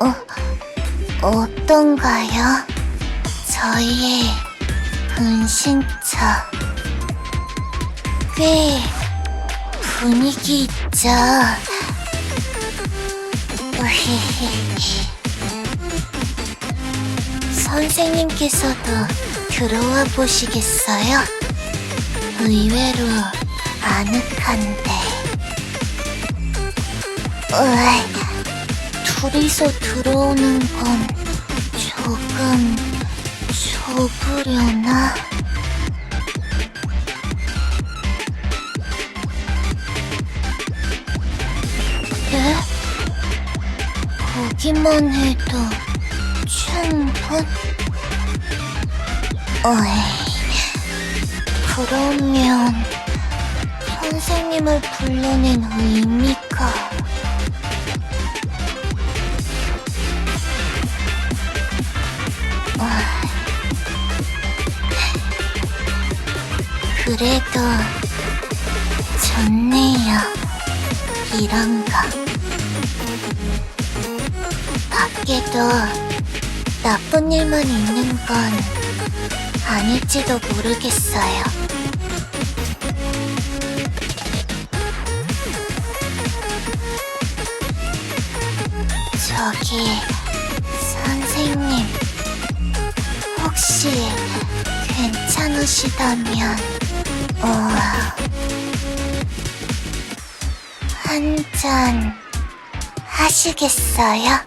어, 어떤가요? 저희의 은신처. 꽤 분위기 있죠? 선생님께서도 들어와 보시겠어요? 의외로 아늑한데. 으이, 둘이서 들어오는 건 조금 좁으려나? 네? 보기만 해도 충분? 어이, 그러면 선생님을 불러낸 의미가 그래도 좋네요. 이런 거. 밖에도 나쁜 일만 있는 건 아닐지도 모르겠어요. 저기, 선생님. 혹시 괜찮으시다면, 어, 한잔 하시겠어요?